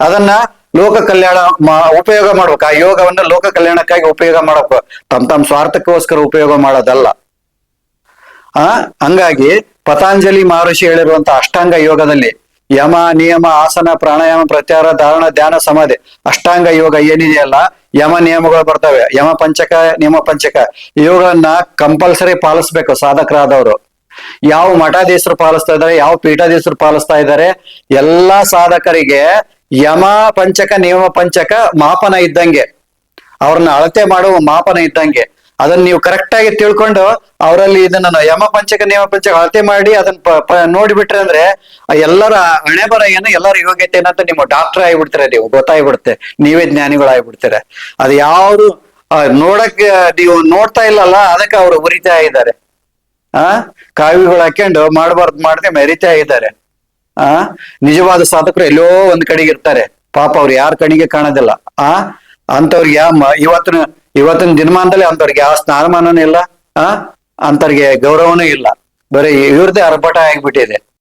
ಅದನ್ನ ಲೋಕ ಕಲ್ಯಾಣ ಉಪಯೋಗ ಮಾಡ್ಬೇಕು. ಆ ಯೋಗವನ್ನ ಲೋಕ ಕಲ್ಯಾಣಕ್ಕಾಗಿ ಉಪಯೋಗ ಮಾಡಬೇಕು. ತಮ್ಮ ತಮ್ಮ ಸ್ವಾರ್ಥಕ್ಕೋಸ್ಕರ ಉಪಯೋಗ ಮಾಡೋದಲ್ಲ. ಆ, ಹಂಗಾಗಿ ಪತಾಂಜಲಿ ಮಹರ್ಷಿ ಹೇಳಿರುವಂತ ಅಷ್ಟಾಂಗ ಯೋಗದಲ್ಲಿ ಯಮ, ನಿಯಮ, ಆಸನ, ಪ್ರಾಣಾಯಾಮ ಪ್ರತ್ಯಾರ ಧಾರಣ, ಧ್ಯಾನ, ಸಮಾಧಿ ಅಷ್ಟಾಂಗ ಯೋಗ ಏನಿದೆಯಲ್ಲ, ಯಮ ನಿಯಮಗಳು ಬರ್ತವೆ. ಯಮ ಪಂಚಕ, ನಿಯಮ ಪಂಚಕ. ಇವುಗಳನ್ನ ಕಂಪಲ್ಸರಿ ಪಾಲಿಸ್ಬೇಕು ಸಾಧಕರಾದವರು. ಯಾವ ಮಠಾಧೀಶರು ಪಾಲಿಸ್ತಾ ಇದ್ದಾರೆ, ಯಾವ ಪೀಠಾಧೀಶರು ಪಾಲಿಸ್ತಾ ಇದ್ದಾರೆ, ಎಲ್ಲಾ ಸಾಧಕರಿಗೆ ಯಮ ಪಂಚಕ, ನಿಯಮ ಪಂಚಕ, ಮಾಪನ ಇದ್ದಂಗೆ. ಅವ್ರನ್ನ ಅಳತೆ ಮಾಡುವ ಮಾಪನ ಇದ್ದಂಗೆ. ಅದನ್ನ ನೀವು ಕರೆಕ್ಟ್ ಆಗಿ ತಿಳ್ಕೊಂಡು ಅವರಲ್ಲಿ ಇದನ್ನ ಯಮ ಪಂಚಕ, ನಿಯಮ ಪಂಚಕ ಅಳತೆ ಮಾಡಿ ಅದನ್ನ ನೋಡ್ಬಿಟ್ರೆ ಅಂದ್ರೆ ಎಲ್ಲರ ಹಣೆ ಬರ ಏನು ಎಲ್ಲರ ಯೋಗ್ಯತೆ ಏನಂತ ನಿಮ್ಮ ಡಾಕ್ಟರ್ ಆಗಿಬಿಡ್ತೀರ, ನೀವು ಗೊತ್ತಾಗ್ಬಿಡುತ್ತೆ. ನೀವೇ ಜ್ಞಾನಿಗಳಾಗ್ಬಿಡ್ತೀರ. ಅದು ಯಾವ್ದು ನೋಡಕ್, ನೀವು ನೋಡ್ತಾ ಇಲ್ಲಲ್ಲ, ಅದಕ್ಕೆ ಅವರು ಉರಿತಾ ಇದ್ದಾರೆ. ಆ? ಕಾವಿಗಳು ಹಾಕೊಂಡು ಮಾಡಬಾರ್ದು ಮಾಡದೆ ಮೆರಿತಾ ಇದ್ದಾರೆ. ಆ? ನಿಜವಾದ ಸಾಧಕರು ಎಲ್ಲೋ ಒಂದ್ ಕಡೆಗೆ ಇರ್ತಾರೆ. ಪಾಪ ಅವ್ರು ಯಾರ ಕಣಿಗೆ ಕಾಣೋದಿಲ್ಲ. ಆ? ಅಂತವ್ರಿಗೆ ಯಾವ ಇವತ್ತಿನ ಇವತ್ತಿನ ದಿನಮಾನದಲ್ಲಿ ಅಂತವ್ರಿಗೆ ಯಾವ ಸ್ಥಾನಮಾನನೂ ಇಲ್ಲ. ಆ? ಅಂತವ್ರಿಗೆ ಗೌರವನೂ ಇಲ್ಲ. ಬರೀ ಇವ್ರದೇ ಅರ್ಭಟ ಆಗ್ಬಿಟ್ಟಿದೆ.